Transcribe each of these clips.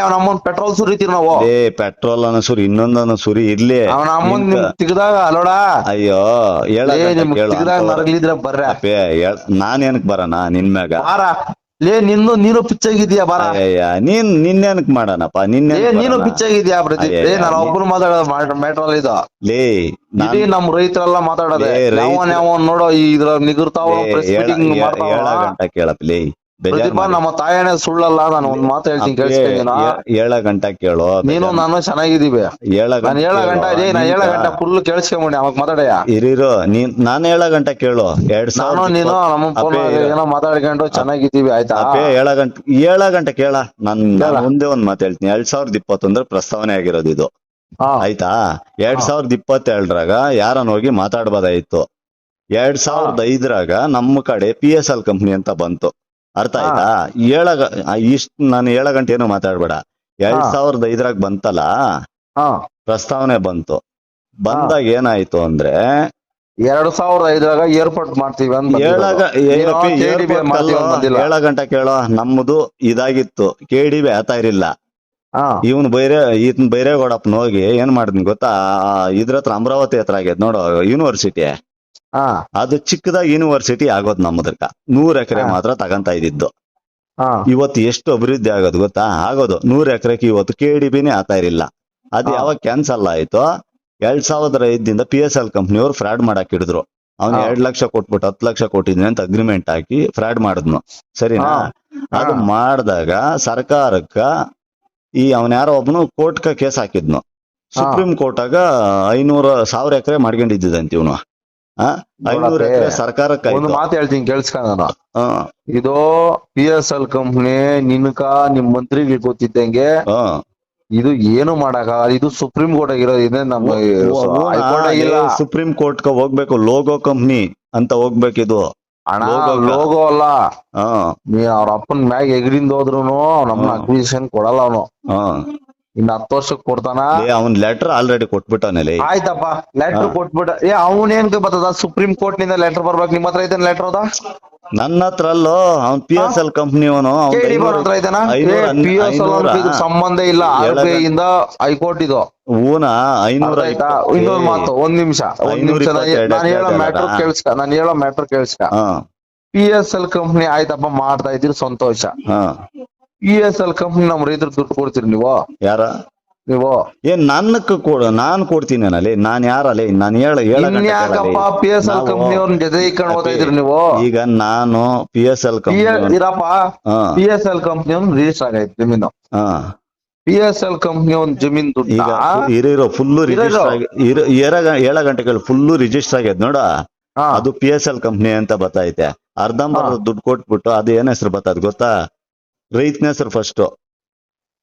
ಇಲ್ಲಿ ಅವ್ನ ಅಮ್ಮನ್ ಪೆಟ್ರೋಲ್ ಸುರಿತೀವಿ ನಾವು. ಏ ಪೆಟ್ರೋಲ್ ಅನ್ನ ಸುರಿ ಇನ್ನೊಂದನ್ನ ಸುರಿ ಇರ್ಲಿ. ಅವನ ಅಮ್ಮನ್ ನಿಮ್ ತಿಗದಾಗ ಅಲೋಡ ಅಯ್ಯೋ ಹೇಳ ಲೇ ನಿಮ್ ತಿಗದಾಗ ನರಗ್ಲಿದ್ರೆ ಬರ್ರ. ನಾನ್ ಏನಕ್ ಬರಣ ನಿನ್ ಮ್ಯಾಗ? ಬಾರ. ಲೇ ನಿನ್ನು ನೀನು ಪಿಚ್ಚಾಗಿದ್ಯಾ ಬಾರ. ಅಯ್ಯಯ್ಯ ನೀನ್ ನಿನ್ನೇನಕ್ ಮಾಡಣಪ್ಪ ನಿನ್ನೆ ನೀನು ಪಿಚ್ಚಾಗಿದ್ಯಾ ಪ್ರದೀಪ್ ಲೇ ನಾನು ಒಬ್ರು ಮಾತಾಡೋದು ಮ್ಯಾಟ್ರಲ್ ಇದು. ಲೇ ನಾನ್ ಇಡೀ ನಮ್ ರೈತರೆಲ್ಲ ಮಾತಾಡೋದು. ಏ, ರೈತ್ರು- ಯಾವನ್ ನೋಡೋ ಈ ಇದ್ರ ನಿಗುರ್ತಾವ ಮಾಡ್ತಾವ ಗಂಟ ಕೇಳಪ್ಪ ಲೇ. ಪ್ರದೀಪ. ನಮ್ಮ ತಾಯನೇ ಸುಳ್ಳಲ್ಲ ನಾನು ಒಂದ್ ಮಾತು ಹೇಳ್ತೀನಿ ಕೇಳಿಸ್ಕೊಂಡಿನ ಏಳ ಗಂಟ ಕೇಳೋ ನೀನು ನಾನು ಚೆನ್ನಾಗಿದೀವಿ ಏಳ ನಾನು ಏಳ ಗಂಟ ಏ ನಾ ಏಳ ಗಂಟ ಫುಲ್ ಕೇಳಿಸ್ಕೊಂಬಿಡಿ ಅವಾಗ ಮಾತಾಡಯ್ಯ. ಇರಿರು ನೀನ್ ನಾನ್ ಏಳ ಗಂಟ ಕೇಳು. ಎರಡ್ ನಾನು ನೀನು ನಮ್ಮ ಫೋನ್ ಏನೋ ಮಾತಾಡ್ಕೊಂಡು ಚೆನ್ನಾಗಿದ್ದೀವಿ ಆಯ್ತಾ? ಏಳ ಗಂಟೆ ಏಳ ಗಂಟೆ ಕೇಳ. ನನ್. ಮುಂದೆ ಒಂದ್ ಮಾತು ಹೇಳ್ತೀನಿ. ಎರಡ್ ಸಾವಿರದ ಇಪ್ಪತ್ತೊಂದ್ರ ಪ್ರಸ್ತಾವನೆ ಆಗಿರೋದು ಇದು. ಆಯ್ತಾ? ಎರಡ್. ಸಾವಿರದ ಇಪ್ಪತ್ತೆರಡರಾಗ ಯಾರನ್ನ ಹೋಗಿ ಮಾತಾಡ್ಬೋದಾಯ್ತು? ಎರಡ್ ಸಾವಿರದ ಐದರಾಗ ನಮ್ಮ ಕಡೆ ಪಿ ಎಸ್ ಎಲ್ ಕಂಪ್ನಿ ಅಂತ ಬಂತು. ಅರ್ಥ ಆಯ್ತಾ? ಏಳ ಇಷ್ಟ ನಾನು ಏಳ ಗಂಟೆ ಏನು ಮಾತಾಡ್ಬೇಡ. ಎರಡ್. ಸಾವಿರದ ಐದರಾಗ ಬಂತಲ್ಲ? ಪ್ರಸ್ತಾವನೆ ಬಂತು. ಬಂದಾಗ ಏನಾಯ್ತು ಅಂದ್ರೆ ಎರಡ್ ಸಾವಿರದ ಐದರಾಗ ಏರ್ಪೋರ್ಟ್ ಮಾಡ್ತೀವಿ. ಏಳ ಗಂಟೆ ಕೇಳೋ ನಮ್ಮದು ಇದಾಗಿತ್ತು. ಕೆ ಡಿ ಬಿ ಆತ ಇರಲಿಲ್ಲ ಇವನ್ ಬೈರೆ ಈತನ್ ಬೈರೇಗೌಡಪ್ಪನ ಹೋಗಿ ಏನ್ ಮಾಡಿದ್ನಿ ಗೊತ್ತಾ? ಇದ್ರ ಹತ್ರ ಅಮರಾವತಿ ಹತ್ರ ಆಗ್ಯದ ನೋಡು ಯೂನಿವರ್ಸಿಟಿ ಅದು ಚಿಕ್ಕದಾಗ ಯೂನಿವರ್ಸಿಟಿ ಆಗೋದ್ ನಮ್ಮದ್ರಕ ನೂರ್ ಎಕರೆ ಮಾತ್ರ ತಗಂತ ಇದ್ದಿದ್ದು. ಇವತ್ತು ಎಷ್ಟು ಅಭಿವೃದ್ಧಿ ಆಗೋದು ಗೊತ್ತಾ? ಆಗೋದು. ನೂರ್ ಎಕರೆಗೆ ಇವತ್ತು ಕೆ ಡಿ ಬಿನೇ ಆತಾ ಇರಲಿಲ್ಲ. ಅದು ಯಾವಾಗ ಕ್ಯಾನ್ಸಲ್ ಆಯ್ತು ಎರಡ್ ಸಾವಿರದ ಐದಿಂದ ಪಿ ಎಸ್ ಎಲ್ ಕಂಪ್ನಿಯವ್ರು ಫ್ರಾಡ್ ಮಾಡಕ್ ಹಿಡಿದ್ರು. ಅವ್ನ್. ಎರಡ್ ಲಕ್ಷ ಕೊಟ್ಬಿಟ್ಟು ಹತ್ತು ಲಕ್ಷ ಕೊಟ್ಟಿದ್ನಿ ಅಂತ ಅಗ್ರಿಮೆಂಟ್ ಹಾಕಿ ಫ್ರಾಡ್ ಮಾಡಿದ್ನು. ಸರಿನಾ. ಅದು ಮಾಡಿದಾಗ ಸರ್ಕಾರಕ್ಕ ಈ ಅವನ್ ಯಾರೋ ಒಬ್ನು ಕೋರ್ಟ್ಕ ಕೇಸ್ ಹಾಕಿದ್ನು. ಸುಪ್ರೀಂ ಕೋರ್ಟಾಗ ಐನೂರ ಸಾವಿರ ಎಕರೆ ಮಾಡ್ಕೊಂಡಿದ್ದಂತ ಇವನು. ಐನೂರ ಎಕರೆ ಸರ್ಕಾರಕ್ಕೆ ಒಂದು ಮಾತು ಹೇಳ್ತೀನಿ ಕೇಳಿಸ್ಕೊಂಡ ಇದು ಪಿ ಎಸ್ ಎಲ್ ಕಂಪ್ನಿ ನಿನ್ಕ ನಿಮ್ ಮಂತ್ರಿಗಳಿಗೆ ಗೊತ್ತಿದ್ದಂಗೆ. ಇದು ಏನು ಮಾಡಕ? ಇದು ಸುಪ್ರೀಂ ಕೋರ್ಟ್ ಆಗಿರೋದು ಇದೆ ನಮ್ಮ ಸುಪ್ರೀಂ ಕೋರ್ಟ್ ಹೋಗ್ಬೇಕು ಲೋಗೋ ಕಂಪ್ನಿ ಅಂತ ಹೋಗ್ಬೇಕಿದು. logo ಲೋಗೋ ಅಲ್ಲ. ಅವ್ರ ಅಪ್ಪನ್ ಮ್ಯಾಗ ಎಗ್ರಿಂದ ಹೋದ್ರು ನಮ್ಮ ಅಕ್ವಿಷನ್ ಕೊಡಲ್ಲ ಅವನು. ಹಾ. ಇನ್ನ ಹತ್ತು ವರ್ಷಕ್ಕೆ ಕೊಡ್ತಾನ? ಅವ್ನ ಲೆಟರ್ ಆಲ್ರೆಡಿ ಕೊಟ್ಬಿಟ್ಟಾನೆ ಆಯ್ತಪ್ಪ ಲೆಟರ್. ಕೊಟ್ಬಿಟ್ಟ ಏ ಅವನ್ ಏನ್ ಬರ್ತದ ಸುಪ್ರೀಂ ಕೋರ್ಟ್ನಿಂದ ಲೆಟರ್ ಬರ್ಬೇಕು ನಿಮ್ಮ ಹತ್ರ ಐತೆ ಲೆಟರ್ ಅದ? ನನ್ನ ಹತ್ರ ಅಲ್ಲೋ ಅವ್ನ್ ಪಿ ಎಸ್ ಎಲ್ ಕಂಪ್ನಿ ಅವನು ಹತ್ರ ಐತನ ಪಿ ಎಸ್ ಸಂಬಂಧ ಇಲ್ಲ ಆರ್ ಏಳಗ- ಬಿ ಐ ಇಂದ ಹೈಕೋರ್ಟ್ ಇದು. ಊನ ಐನೂರ ಆಯ್ತಾ? ಇನ್ನೊಂದ್ ಮಾತು ಒಂದ್ ನಿಮಿಷ ಒಂದ್ ನಿಮಿಷ ನಾನು ಹೇಳೋ ಮ್ಯಾಟರ್? ಕೇಳಿಸ್ಕ ನಾನು ಹೇಳೋ ಮ್ಯಾಟರ್ ಕೇಳಿಸ್ಕ. ಪಿ ಎಸ್ ಎಲ್ ಕಂಪ್ನಿ ಆಯ್ತಪ್ಪ ಮಾಡ್ತಾ ಇದ್ದೀರಿ ಸಂತೋಷ. ಪಿ ಎಸ್ ಎಲ್ ಕಂಪ್ನಿ ನಮ್ ರೈತರು ದುಡ್ಡು ಕೊಡ್ತೀರಿ ನೀವು? ಯಾರ? ನೀವು? ಏನ್ ನನ್ನ ಕೊಡ ನಾನ್ ಕೊಡ್ತೀನಿ ಅಲ್ಲಿ ನಾನ್ ಯಾರಲ್ಲಿ ನಾನು ಹೇಳ ಇನ್ಯಾಕಪ್ಪ. ಪಿ ಎಸ್ ಎಲ್ ಕಂಪ್ನಿ ಅವ್ರನ್ನ ಜೊತೆ ಇದ್ರಿ ನೀವು? ಈಗ ನಾನು ಪಿ ಎಸ್ ಎಲ್ ಕಂಪ್ನಿ ಇರಪ್ಪ P S L company register ಆಗೈತೆ ಜಮೀನು. ಪಿ ಎಸ್ ಎಲ್ ಕಂಪ್ನಿ ಒಂದ್ ಜಮೀನ್ ದುಡ್ಡು? ಈಗ ಇರೋ ಫುಲ್ಲು ರಿಜಿಸ್ಟರ್ ಆಗಿ ಏಳ ಗಂಟೆಗಳು ಫುಲ್ಲು ರಿಜಿಸ್ಟರ್ ಆಗೈತೆ ನೋಡ. ಅದು ಪಿ ಎಸ್ ಎಲ್ ಕಂಪ್ನಿ ಅಂತ ಬರ್ತೈತೆ. ಅರ್ಧಂಬರ್ಧ. ದುಡ್ಡು ಕೊಟ್ಬಿಟ್ಟು ಅದು ಏನ್ ಹೆಸರು ಬರ್ತದ ಗೊತ್ತಾ? ರೈತನ ಹೆಸರು ಫಸ್ಟ್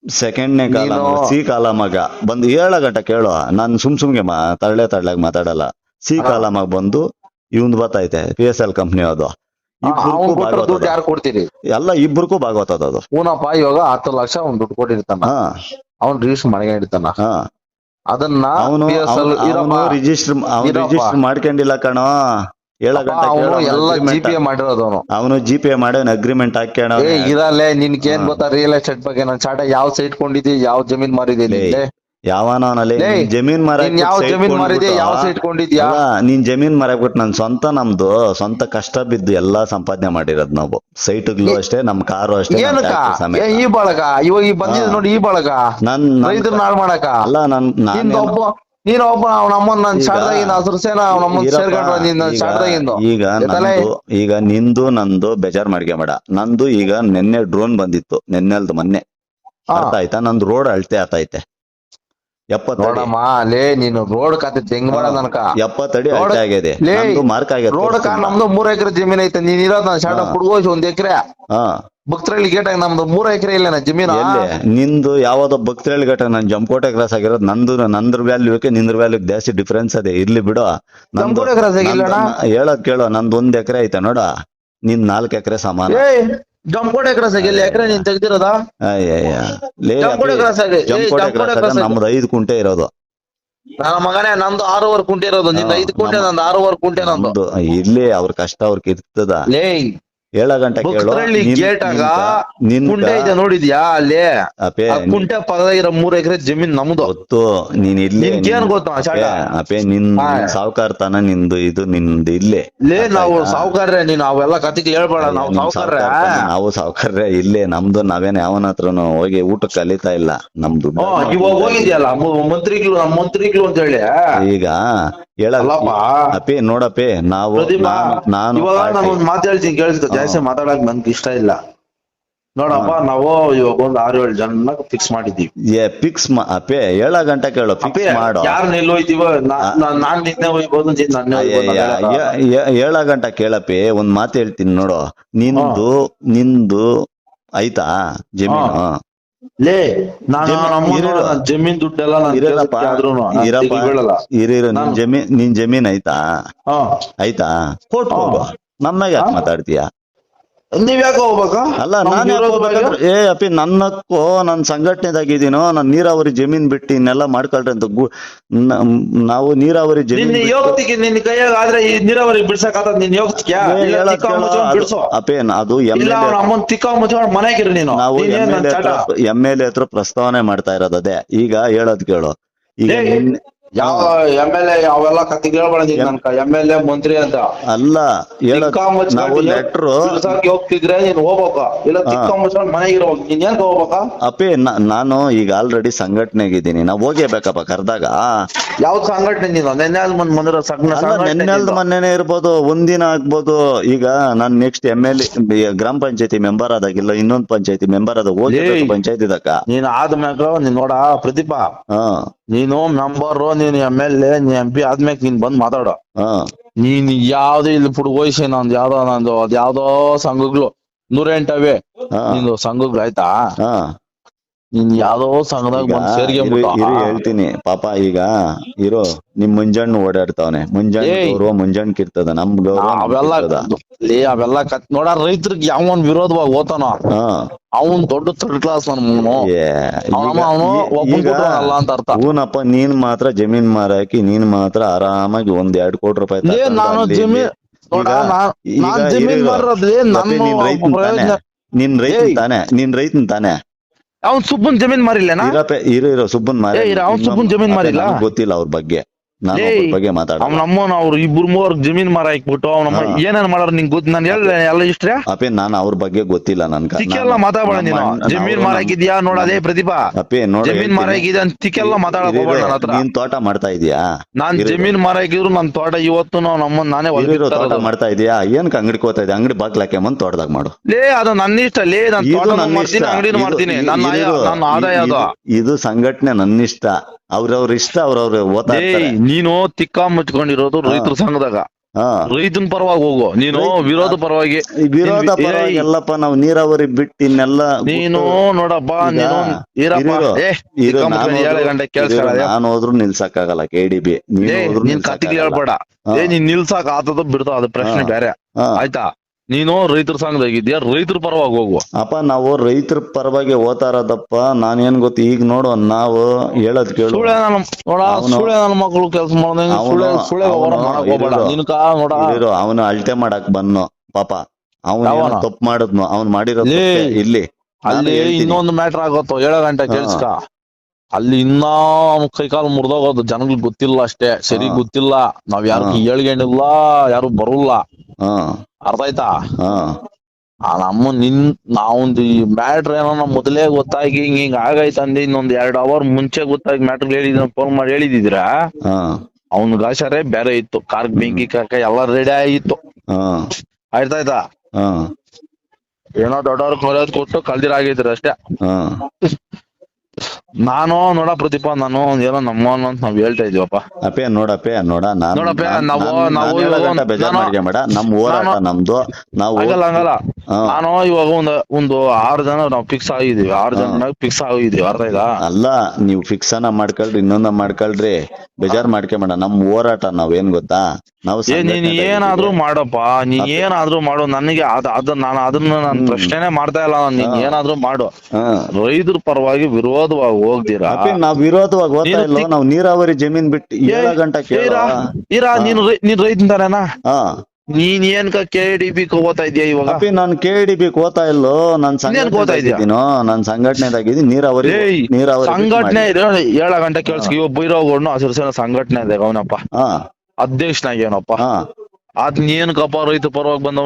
ಸೆಕೆಂಡ್ನೇ ಕಾಲ ನೀನು- ಸಿ ಕಾಲಮಾಗ ಬಂದು ಏಳ ಗಂಟೆ ಕೇಳು. ನಾನು ಸುಮ್ ಸುಮ್ಗೆ ಮಾ ತಳ್ಳೆ ತಳ್ಳಾಗ ಮಾತಾಡಲ್ಲ. ಸಿ ಹಾ. ಕಾಲಮಾಗ ಬಂದು ಇವಂದ್ ಬತ್ತೈತೆ ಪಿ ಎಸ್ ಎಲ್ ಕಂಪ್ನಿ ಅದು ಅವ್ನ್ ಇಬ್ರಿಗೂ ಕೊಟ್ಟಿರೋ ದುಡ್ಡು ಭಾಗವತದ ಯಾರು ಕೊಡ್ತೀರಿ? ಎಲ್ಲ ಇಬ್ರಿಗೂ ಭಾಗವತದ ಅದು. ಹೂನಪ್ಪ ಇವಾಗ ಹತ್ತು ಲಕ್ಷ ಅವ್ನ್ ದುಡ್ಡು ಕೊಟ್ಟಿರ್ತಾನ. ಹಾ. ಅವ್ನ್ ರಿಜಿಸ್ಟರ್ ಮಾಡ್ಕೊಂಡಿರ್ತಾನ ಹಾ. ಅದನ್ನ ಅವನು ರಿಜಿಸ್ಟರ್ ಅವ್ನು ಇರಪ್ಪ. ರಿಜಿಸ್ಟರ್ ಮಾಡ್ಕೊಂಡಿಲ್ಲ ಕಣೋ. ಏಳ ಅವನು ಎಲ್ಲ ಜಿ ಪಿ ಎ ಮಾಡಿರೋದವನು ಅವನು. ಜಿ ಪಿ ಎ ಮಾಡಿ ಅಗ್ರಿಮೆಂಟ್ ಹಾಕ್ಯಾಣ ಏ ಇರಲ್ಲೇ ನಿನ್ಗೆ ಏನ್ ಗೊತ್ತಾ ರಿಯಲ್ ಎಸ್ಟೇಟ್ ಬಗ್ಗೆ ನಾನು ಚಾಟ ಯಾವ ಸೈಟ್ ಕೊಂಡಿದ್ದಿ ಯಾವ ಜಮೀನ್ ಮಾರಿದ್ದೀನಿ ಯಾವನಲ್ಲಿ ಜಮೀನ್ ಮರ ನೀನ್ ಯಾವ ಜಮೀನ್ ಮಾರಿದೆ ಯಾವ ಸೈಟ್ ಕೊಂಡಿದ್ಯಾ? ನೀನ್ ಜಮೀನ್ ಮರಾಕ್ಬಿಟ್ಟು ನನ್ ಸ್ವಂತ ನಮ್ದು ಸ್ವಂತ ಕಷ್ಟ ಬಿದ್ದು ಎಲ್ಲಾ ಸಂಪಾದನೆ ಮಾಡಿರೋದ್ ನಾವು. ಸೈಟ್ಗಳು ಅಷ್ಟೇ ನಮ್ ಕಾರು ಅಷ್ಟೇ ಈ ಬಳಗ ಇವಾಗ ಈ ಬಂದಿದ್ ನೋಡಿ ಈ ಬಳಗ. ನನ್ ನನ್- ನಾಳ್ ಮಾಡಕ ಅಲ್ಲ ನನ್ ನಾನು ನೀನ್ ಒಬ್ಬ ಅವನ ಅಮ್ಮನ್ ನನ್ ಈಗ- ಶಾರದಾಗಿಂದ ಹಸಿರು ಸೇನ ಅವನ ಅಮ್ಮನ್ ಸೇರ್ಕೊಂಡ್ರ ನಿನ್ನ ಈಗ- ಶಾರದಾಗಿಂದು ಈಗ ನಂದು ಈಗ ನಿಂದು ನಂದು ಬೇಜಾರ್ ಮಾಡ್ಕೊಬೇಡ ನಂದು ಈಗ ನಿನ್ನೆ ಡ್ರೋನ್ ಬಂದಿತ್ತು ನಿನ್ನೆಲ್ದು ಮೊನ್ನೆ. ಹಾ. ಅರ್ಥ ಆಯ್ತಾ? ನಂದು ರೋಡ್ ಅಳತೆ ಆತೈತೆ ನೋಡಮ್ಮ ಲೇ ನೀನು ರೋಡ್ ಖಾತೆ ಹೆಂಗ್ ಮಾಡ ನನ್ಕ? ಎಪ್ಪತ್ತಡಿ ಅಳತೆ ಆಗಿದೆ. ಮಾರ್ಕ್ ಆಗಿದೆ ರೋಡ್. ನಮ್ದು ಮೂರ್ ಎಕರೆ ಜಮೀನ್ ಐತೆ ನೀನ್ ಇರೋದ್ ನನ್ ಒಂದ್ ಎಕರೆ. ಹಾ. ಭಕ್ತರಳ್ಳಿ ಗೇಟ್ ನಮ್ದು ಮೂರ್ ಎಕರೆ ಇಲ್ಲ ಜಮೀನು. ಎಲ್ಲಿ? ನಿಂದು ಯಾವ್ದೋ ಭಕ್ತರಳ್ಳಿ ಘಟ ನನ್ ಜಂಕೋಟೆ ಕ್ರಾಸ್ ಆಗಿರೋದು ನಂದು ನಂದ್ರ ವ್ಯಾಲ್ಯೂಕ್ಕೆ ನಿಂದ್ರ ವ್ಯಾಲ್ಯೂ ಜಾಸ್ತಿ ಡಿಫ್ರೆನ್ಸ್ ಅದೇ. ಇರ್ಲಿ ಬಿಡು. ನಂದು ಜಂಕೋಟೆ ಕ್ರಾಸ್ ಆಗಿಲ್ಲಣ್ಣ ನಂದು- ಹೇಳೋದ್ ಕೇಳೋ ನಂದು ಒಂದ್ ಎಕರೆ ಐತೆ ನೋಡ. ನಿನ್ ನಾಲ್ಕ್ ಎಕರೆ ಸಮಾನ. ಏ ಜಂಕೋಟೆ ಕ್ರಾಸ್ ಆಗಿಲ್ಲ ಎಕರೆ ನೀನ್ ತೆಗ್ದಿರೋದ? ಅಯ್ಯಯ್ಯ. ಲೇ ಜಂಕೋಟೆ ಅಪ್ಪಿ, ಕ್ರಾಸ್ ಆಗಿ ಏ, ಜಂಕೋಟೆ ಆಗಿ ನಮ್ದು ಐದು ಕುಂಟೆ ಇರೋದು. ನನ್ನ ಮಗನೇ ನಂದು ಆರೂವರೆ ಕುಂಟೆ ಇರೋದು. ನಿಂದ ಹಾ, ಐದು ಕುಂಟೆ ನಮ್ಮ- ನಂದು ಆರೂವರೆ ಕುಂಟೆ ನಂದು. ನಮ್ದು ಇರ್ಲಿ ಅವ್ರ ಕಷ್ಟ ಅವ್ರ ಇರ್ತದ. ಲೇ ಏಳ ಗಂಟೆ ಕುಂಟೆ ಇದೆ ನೋಡಿದ್ಯಾ ಅಲ್ಲಿ? ಕುಂಟೆ ಪಕ್ಕದಾಗಿರೋ ಮೂರ್ ಎಕರೆ ಜಮೀನ್ ನಮ್ದು. ಗೊತ್ತು ನೀನ್ ಇಲ್ಲಿ ಶಾಟ? ಅಪೇ, ನಿನ್ ಹಾ. ನಿಂದು ಇದು ನಿಂದು ಇಲ್ಲೇ. ಲೇ ನಾವು? ಸಾವುಕಾರ್ರೆ ನೀನ್ ಅವೆಲ್ಲ ಕತಿಗೆ ಹೇಳ್ಬೇಡ ನಾವು ಸಾವುಕಾರ್ರೆ ನಾವು ಸಾವುಕಾರ್ರೆ ಇಲ್ಲೇ ನಮ್ದು ನಾವೇನ್ ಯಾವನ ಹತ್ರನು ಹೋಗಿ ಊಟ ಕಲಿತಾ ಇಲ್ಲ ನಮ್ದು ಇವಾಗ ಹೋಗಿದ್ಯಲ್ಲ ಮಂತ್ರಿಗಳು ಮಂತ್ರಿಗಳು ಅಂತ ಹೇಳಿ ಈಗ ಹೇಳ ಅಲ್ಲಪ್ಪ. ಅಪೇ ನೋಡಪೇ ನಾವು ನಾನು- ನಾನು ಇವಾಗ ನಾನು party- ಒಂದ್ ಮಾತು ಹೇಳ್ತೀನಿ ಕೇಳಿಸ್ಕೊ ಜಾಸ್ತಿ ಮಾತಾಡಕ್ ನನ್ಗೆ ಇಷ್ಟ ಇಲ್ಲ. ನೋಡಪ್ಪ ನಾವು ಇವಾಗ ಒಂದ್ ಆರು ಏಳು ಜನ ಫಿಕ್ಸ್ ಮಾಡಿದೀವಿ ಏ ಫಿಕ್ಸ್ ಅಪ್ಪೆ ಏಳ ಗಂಟೆ ಕೇಳು ಫಿಕ್ಸ್ ಮಾಡು. ಯಾರು ನಿಲ್ ಹೋಯ್ತೀವೋ ನಾನ್ ನಿನ್ನೆ ಹೋಗ್ಬೋದು ನೀನ್ ನನ್ನೆ ಹೋಗ್ಬೋದು ಏಳ ಗಂಟೆ ಕೇಳಪ್ಪೆ ಒಂದ್ ಮಾತು ಹೇಳ್ತೀನಿ ನೋಡು. ನಿಂದು ನಿಂದು ಆಯ್ತಾ ಜಮೀನು? ಲೇ ನಾನು ಜಮೀನ್- ದುಡ್ಡೆಲ್ಲ ನಾನು ಜಮೀನ್ ನಿನ್ ಜಮೀನ್ ಆಯ್ತಾ? ಹಾ. ಆಯ್ತಾ. ಹೋಗು ನಮ್ಮಾಗ ಯಾಕೆ ಮಾತಾಡ್ತೀಯ? ನೀವ್ ಯಾಕೆ ಹೋಗ್ಬೇಕಾ? ಅಲ್ಲ ನಾನು ಬಗ್ಗೆ? ಏ ಅಪ್ಪಿ ನನ್ನಕ್ಕೋ ನನ್ ಸಂಘಟನೆದಾಗಿದ್ದೀನೋ ನಾನು ನೀರಾವರಿ ಜಮೀನ್ ಬಿಟ್ಟು ಇನ್ನೆಲ್ಲ ಮಾಡ್ಕೊಳ್ರಿ ಅಂತ ಗು- ನ- ನಾವು ನೀರಾವರಿ ಜಮೀನ್ ನಿನ್ನ ಬಿಟ್ಟು- ಯೋಗತಿಗೆ ನಿನ್ನ ಕೈಯಾಗ ಆದ್ರೆ ಈ ನೀರಾವರಿ ಬಿಡ್ಸಕ್ ಆತದ ನಿನ್ ಅದು- ಬಿಡ್ಸೋ. ಅಪ್ಪೇ ಅದು ಎಂ ಇಲ್ಲ ಅವ್ನ ಅಮ್ಮನ್ ತಿಕ್ಕ ಮುಚ್ಕೊಂಡು ಮನೆಗಿರಿ ನೀನು. ನಾವು ಎಂ ಎಂ ನನ್ ಎಲ್ ಚಟ? ಹತ್ರ ಎಂ ಎಲ್ ಎ ಹತ್ರ ಪ್ರಸ್ತಾವನೆ ಮಾಡ್ತಾ ಇರೋದು ಅದೇ. ಈಗ ಹೇಳೋದ್ ಕೇಳು. ಈಗ ಏ, ನಿನ್ನೆ- ಯಾವ ಎಂ ಎಲ್ ಎ ಅವೆಲ್ಲ ಕತ್ತಿಗೆ ಹೇಳ್ಬೇಡ ನೀನ್ ನನ್ಕ. ಎಂ ಎಲ್ ಎ ಮಂತ್ರಿ ಅಂತ. ಅಲ್ಲ ಹೇಳೋದ್ ನಾವು ಲೆಟ್ರು ಹೋಗ್ತಿದ್ರೆ ನೀನ್ ಹೋಗ್ಬೇಕ. ಇಲ್ಲ ತಿಕ್ಕ ಮನೆಗೆ ಮನೆಗಿರೋ ನೀನ್ ಏನ್ ಹೋಗ್ಬೇಕ? ಅಪ್ಪೇ ನಾನು ಈಗ ಆಲ್ರೆಡಿ ಸಂಘಟನೆಗಿದ್ದೀನಿ. ನಾವು ಹೋಗೇಬೇಕಪ್ಪ ಕರ್ದಾಗ. ಯಾವ್ದು ಸಂಘಟನೆ ನೀನು? ನೆನ್ನೆ ಬಂದಿರೋ ಸಂಘಟನೆ ನೆನ್ನೆಲ್ದ. ಮೊನ್ನೆನೇ ಇರ್ಬೋದು. ಒಂದಿನ ಆಗ್ಬೋದು. ಈಗ ನಾನ್ ನೆಕ್ಸ್ಟ್ ಎಂ ಎಲ್ ಎ ಗ್ರಾಮ ಪಂಚಾಯತಿ ಮೆಂಬರ್ ಆದಾಗಿಲ್ಲ ಇನ್ನೊಂದ್ ಪಂಚಾಯತಿ ಮೆಂಬರ್ ಆದಾಗ ಹೋಗಿ. ಪಂಚಾಯತಿ ಇದಕ್ಕ ನೀನ್ ಆದ್ಮ್ಯಾಗ ನೀನ್ ನೋಡ ಪ್ರದೀಪ. ಹಾ. ನೀನು ಮೆಂಬರ್ ನೀನು ಎಂ ಎಲ್ ಎ ನೀ ಎಂ ಪಿ ಆದ್ಮೇಲೆ ನೀನ್ ಬಂದ್ ಮಾತಾಡ. ಹಾ. ನೀನ್ ಯಾವ್ದು ಇಲ್ಲಿ ಪುಡ್ಗೋಯ್ಸಿ ನಂದು ಯಾವ್ದೋ ನಂದು ಅದ್ ಯಾವ್ದೋ ಸಂಘಗಳು ನೂರೆಂಟವೆ. ನಿಂದು ಸಂಘಗಳು ಆಯ್ತಾ? ಹಾ. ನೀನ್ ಯಾವ್ದೋ ಸಂಘದಾಗ ಸೇರ್ಗೆ ಹೇಳ್ತೀನಿ. ಪಾಪ ಈಗ ಇರೋ ನಿಮ್ ಮುಂಜಾನೆ ಓಡಾಡ್ತಾವನೆ. ಮುಂಜಾನೆ. ಗೌರವ ಮುಂಜಾನ್ ಕಿರ್ತದ ನಮ್ ಗೌರವ ನಮ್ಗ್ ಅವೆಲ್ಲ ಕಿರ್ತದ. ಲೇ ಅವೆಲ್ಲ ಕತ್ ನೋಡ ರೈತರಿಗೆ ಯಾವನ್ ವಿರೋಧವಾಗಿ ಓತಾನ ಅವನ್ ದೊಡ್ಡ ಥರ್ಡ್ ಕ್ಲಾಸ್ ಅಲ್ಲ ಅಂತ ಅರ್ಥ. ಹೂನಪ್ಪ ನೀನ್ ಮಾತ್ರ ಜಮೀನ್ ಮಾರಾಕಿ ನೀನ್ ಮಾತ್ರ ಆರಾಮಾಗಿ ಒಂದ್ ಎರಡ್ ಕೋಟಿ ರೂಪಾಯಿ ನಿನ್ ಜಮೀನ್ ಈಗ- ನಾನ್ ರೈತನ್. ತಾನೆ. ನೀನ್ ರೈತನ್ ತಾನೆ. ಅವ್ನ್ ಸುಬ್ಬನ್ ಜಮೀನ್ ಮಾರಿಲ್ಲನಾ? ಇರೋ ಇರೋ ಸುಬ್ಬನ್ ಮಾರಿ. ಅವ್ನ್ ಸುಬ್ಬನ್ ಜಮೀನ್ ಮಾರಿಲ್ಲ? ಗೊತ್ತಿಲ್ಲ ಅವ್ರ ಬಗ್ಗೆ. ನಾನು ಬಗ್ಗೆ ಮಾತಾಡ ಅವ್ನ ಅಮ್ಮನ ಅವ್ರು ಇಬ್ರು ಮೂವರ್ ಜಮೀನ್ ಮಾರ ಹಾಕ್ಬಿಟ್ಟು ಅವ್ನಮ್ಮ ಹಾ. ಏನೇನ್ ಮಾಡಾರ ನಿಂಗ್ ಗೊತ್ತ ನಾನು ಎಲ್ಲ ಎಲ್ಲ ಇಷ್ಟ್ರೆ? ಅಪೇ ನಾನು ಅವ್ರ ಬಗ್ಗೆ ಗೊತ್ತಿಲ್ಲ ನನ್ ತಿಕ್ಕೆಲ್ಲ ಮಾತಾಡ್ಬೇಡ ನೀನು. ಜಮೀನ್ ಮಾರಾಕಿದ್ಯಾ ನೋಡ ಅದೇ ಪ್ರತಿಭಾ ಅಪೇ ನೋಡ ಜಮೀನ್ ಮಾರಾಕಿದ್ಯಾ ಅಂತ ತಿಕ್ಕೆಲ್ಲ ಮಾತಾಡಕ್ ಹೋಗ್ಬೇಡ ಹತ್ರ. ನೀನ್ ತೋಟ ಮಾಡ್ತಾ ಇದೀಯಾ? ನಾನ್ ಇರು. ಜಮೀನ್ ಮಾರಾಕಿದ್ರು ನನ್ ತೋಟ ಇವತ್ತು ನಾವು ನಮ್ಮನ್ ನಾನೇ ಇರು, ಇರು, ತೋಟ ಮಾಡ್ತಾ ಇದೀಯಾ? ಏನ್ ಅಂಗಡಿ ಕೋತಾ ಇದೆ ಅಂಗಡಿ ಬಾಗ್ಲ ಹಾಕ್ಯಂಬಂದ್ ತೋಟದಾಗ ಮಾಡು. ಲೇ ಅದು ನನ್ನ ಇಷ್ಟ. ಲೇ ನಾನ್ ಇದು ತೋಟ ನನ್ನ ಮಾಡ್ತೀನಿ ಇಷ್ಟ. ಅಂಗಡಿನ ಇದು- ಮಾಡ್ತೀನಿ. ಇದು- ನನ್ನ ಆಯ- ಇದು- ನನ್ನ ಆದಾಯ ಅದು. ಇದು- ಇದು ಸಂಘಟನೆ ನನ್ನ ಇಷ್ಟ. ಅವ್ರವ್ರ ಇಷ್ಟ ಅವ್ರವ್ರ ಓದ್ತಾ ನೀನು ತಿಕ್ಕ ಮುಚ್ಕೊಂಡಿರೋದು ರೈತರ ಸಂಘದಾಗ. ರೈತನ ಪರವಾಗಿ ಹೋಗು. ನೀನು ವಿರೋಧ ಪರವಾಗಿ ವಿರೋಧ. ಪರವಾಗಿ ಎಲ್ಲಪ್ಪ ನಾವು ನೀರಾವರಿ ಬಿಟ್ಟು ಇನ್ನೆಲ್ಲ ನೀನು ನೋಡಪ್ಪ ನೀನು ಹೋದ್ರು- ನಿಲ್ಸಕ್ಕಾಗಲ್ಲ ಕೆ ಡಿ ಬಿ ನೀನ್ ಕತ್ತಿಗೆ ಹೇಳ್ಬೇಡ. ಏ ನೀನ್ ನಿಲ್ಸಕ್ ಆತದ ಬಿಡ್ತಾವ ಅದ ಪ್ರಶ್ನೆ. ಬೇರೆ. ಆಯ್ತಾ? ನೀನು ರೈತರ ಸಂಘದಾಗಿದ್ಯಾ ರೈತರ ಪರವಾಗಿ ಹೋಗುವ. ಅಪ್ಪ ನಾವು ರೈತರ ಪರವಾಗಿ ಹೋತಾರದಪ್ಪ ನಾನು ನಾನೇನ್ ಗೊತ್ತು ಈಗ ನೋಡು ನಾವು ಹೇಳದ್ ಕೇಳು. ಸುಳ್ಳೆ ನನ್ನ ನೋಡ ಅವ್ನು- ಸುಳ್ಳೆ ನನ್ನ ಮಕ್ಕಳು ಕೆಲಸ ಮಾಡ್ದಂಗೆ ಅವ್ನು- ಸುಳ್ಳೆ ಸುಳ್ಳೆ ವ್ಯವಹಾರ ಅವ್ನು ಮಾಡಕ್ ಹೋಗ್ಬೇಡ. ಇರು. ನಿನ್ಕ ನೋಡ. ಅವನು ಅಳ್ತೆ ಮಾಡಕ್ ಬನ್ನು ಪಾಪ ಅವನು ಯಾವನ? ತಪ್ಪು ಮಾಡಿದ್ನು. ಅವ್ನು ಮಾಡಿರೋ ಲೇ, ತಪ್ಪೇ. ಇಲ್ಲಿ ನಾನು ಅಲ್ಲಿ ಹೇಳ್ತೀನಿ. ಇನ್ನೊಂದು ಮ್ಯಾಟರ್ ಆಗತ್ತ. ಏಳು ಗಂಟೆ ಹಾ. ಅಲ್ಲಿ ಇನ್ನ ಕೈ ಕೈಕಾಲು ಮುರಿದೋಗೋದು ಜನಗಳಿಗೆ ಗೊತ್ತಿಲ್ಲ ಅಷ್ಟೇ. ಸರಿ ಹಾ. ಗೊತ್ತಿಲ್ಲ. ನಾವ್ ಯಾರು ಹಾ. ಯಾರು ಬರುಲ್ಲ. ಹಾ. ಅರ್ಥ ಆಯ್ತಾ? ಹಾ. ಆ ನಮ್ಮ ನಿನ್ ನಾವೊಂದು ಈ ಮ್ಯಾಟ್ರ್ ಏನೋ ನಮ್ ಮೊದಲೇ ಗೊತ್ತಾಗಿ ಹಿಂಗ್ ಹಿಂಗ್ ಆಗೈತ ಅಂದಿ ಇನ್ನೊಂದ್ ಎರಡ್ ಅವರ್ ಮುಂಚೆ ಗೊತ್ತಾಗಿ ಮ್ಯಾಟ್ರ್ ಹೇಳಿದ್ರ ಫೋನ್ ಮಾಡಿ ಹೇಳಿದಿದ್ರ? ಹಾ. ಅವ್ನ ಗಾಶಾರೆ ಬೇರೆ ಇತ್ತು. ಕಾರ್ ಬೆಂಕಿ ಕಾಕ ಎಲ್ಲ ರೆಡಿ ಆಗಿತ್ತು. ಹಾ. ಆಯ್ತಾ ಆಯ್ತಾ? ಏನೋ ದೊಡ್ಡವ್ರ ಕೊರೋದ್ ಕೊಟ್ಟು ಕಲ್ದಿರ ಆಗಿದ್ರು ಅಷ್ಟೇ ನಾನು ನೋಡ ಪ್ರತಿಪ ನಾನು ಏನೋ ನಮ್ಮ ಅಂತ ನಾವ್ ಹೇಳ್ತಾ ಇದೀವಪ್ಪ. ಅಪ್ಪೆ ನೋಡಪ್ಪೆ ನೋಡ ನಾನು ನೋಡಪ್ಪೆ, ನಾವು- ನಾವು ನಾನ್ ಹೇಳೋ ಬೇಜಾರ್ ನಾನು- ಮಾಡ್ಕೊಂಬೇಡ ನಮ್ ಹೋರಾಟ ನಮ್ದು. ನಾವು ಹಂಗಲ್ಲ ಹಂಗಲ್ಲ. ನಾನು ಇವಾಗ ಒಂದು ಒಂದು ಆರು ಜನ ನಾವು ಫಿಕ್ಸ್ ಆಗಿದೀವಿ ಆರು ಜನ ಫಿಕ್ಸ್ ಆಗಿದೀವಿ ಅರ್ಥ ಆಯ್ತಾ ಅಲ್ಲ ನೀವು ಫಿಕ್ಸ್ ಅನ್ನ ಮಾಡ್ಕೊಳ್ರಿ ಇನ್ನೊಂದ ಮಾಡ್ಕೊಳ್ರಿ. ಬೇಜಾರ್ ಮಾಡ್ಕೊಂಬೇಡ ನಮ್ ಹೋರಾಟ ನಾವ್ ಏನ್ ಗೊತ್ತಾ? ನಾವು ಏ ನೀನ್ ಏನಾದ್ರೂ. ಮಾಡಪ್ಪ. ನೀನ್ ಏನಾದ್ರೂ ಮಾಡು. ನನಗೆ ಅದ ಅದ ನಾನು ಅದನ್ನ ನಾನು. ಪ್ರಶ್ನೆನೆ ಮಾಡ್ತಾ ಇಲ್ಲ. ನೀನ್. ಏನಾದ್ರೂ ಮಾಡು. ರೈತರ ಪರವಾಗಿ ವಿರೋಧವಾಗಿ ಹೋಗ್ದಿರಾ? ನಾವ್ ವಿರೋಧವಾಗಿ ಹೋಗ್ತಾ ಇಲ್ಲ ನಾವು ನೀರಾವರಿ ಜಮೀನ್ ಬಿಟ್ಟು ಏಳ ಗಂಟೆ ಕೇಳ ನೀನ್ ನೀನು ಹಾ. ನೀನ್ ಏನ್ಕ ಕೆ ಡಿ ಬಿ ಹೋಗ್ತಾ ಇದೀಯ ಇವಾಗ? ಅಪ್ಪಿ ನಾನ್ ಕೆ ಡಿ ಬಿ ಓದ್ತಾ ಇಲ್ಲೋ? ನನ್ ಹೋಗ್ತಾ? ಸಂಘಟನೆ ನನ್ ಸಂಘಟನೆದಾಗಿದ್ದೀನಿ. ನೀರಾವರಿ ನೀರಾವರಿ ಸಂಘಟನೆ ಏಳ ಗಂಟೆ ಕೇಳಿಸ್ ಇವ ಬೈರೋಗೌಡನು ಹಸಿರು ಸೇನ ಸಂಘಟನೆ ಇದೆ ಅವನಪ್ಪ ಹಾ. ಅಧ್ಯಕ್ಷನಾಗಿ ಏನಪ್ಪ? ಹಾ. ಅದ್ ನೀನ್ ಕಪ್ಪ ರೈತ ಪರವಾಗಿ ಬಂದವನೇ?